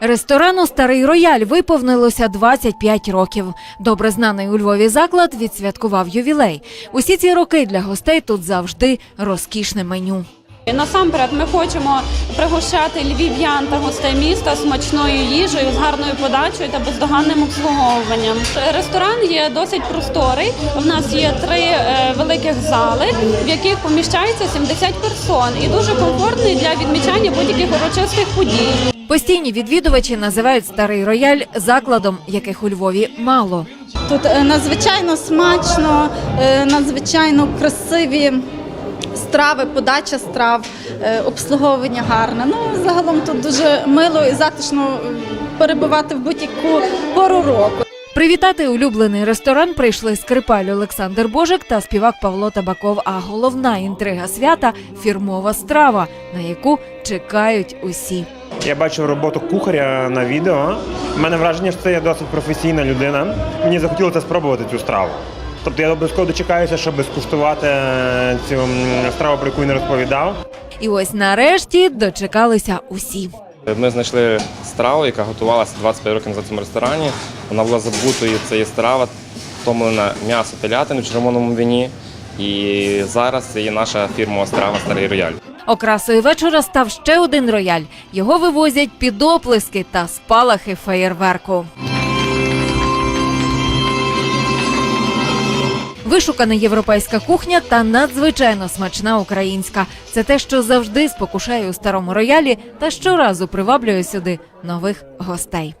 Ресторану Старий Рояль виповнилося 25 років. Добре знаний у Львові заклад відсвяткував ювілей. Усі ці роки для гостей тут завжди розкішне меню. І Насамперед ми хочемо пригощати львів'ян та гостей міста смачною їжею, з гарною подачею та бездоганним обслуговуванням. Ресторан є досить просторий. У нас є три е, великих зали, в яких поміщається 70 персон, і дуже комфортний для відмічання будь-яких урочистих подій. Постійні відвідувачі називають Старий Рояль закладом, яких у Львові мало. Тут е, надзвичайно смачно, е, надзвичайно красиві страви, подача страв, е, обслуговування гарне. Ну, загалом тут дуже мило і затишно е, перебувати в будь-яку пору року. Привітати улюблений ресторан прийшли скрипаль Олександр Божик та співак Павло Табаков. А головна інтрига свята фірмова страва, на яку чекають усі. Я бачив роботу кухаря на відео. У мене враження, що це є досить професійна людина. Мені захотілося спробувати цю страву. Тобто я обов'язково дочекаюся, щоб скуштувати е, цю страву, про яку він розповідав. І ось нарешті дочекалися усі. Ми знайшли страву, яка готувалася 25 років назад в цьому ресторані. Вона була забутою. Це є страва, втомлене м'ясо телятини в червоному вині. І зараз це є наша фірмова страва Старий Рояль. Окрасою вечора став ще один рояль. Його вивозять під оплески та спалахи феєрверку. Вишукана європейська кухня та надзвичайно смачна українська. Це те, що завжди спокушає у старому роялі та щоразу приваблює сюди нових гостей.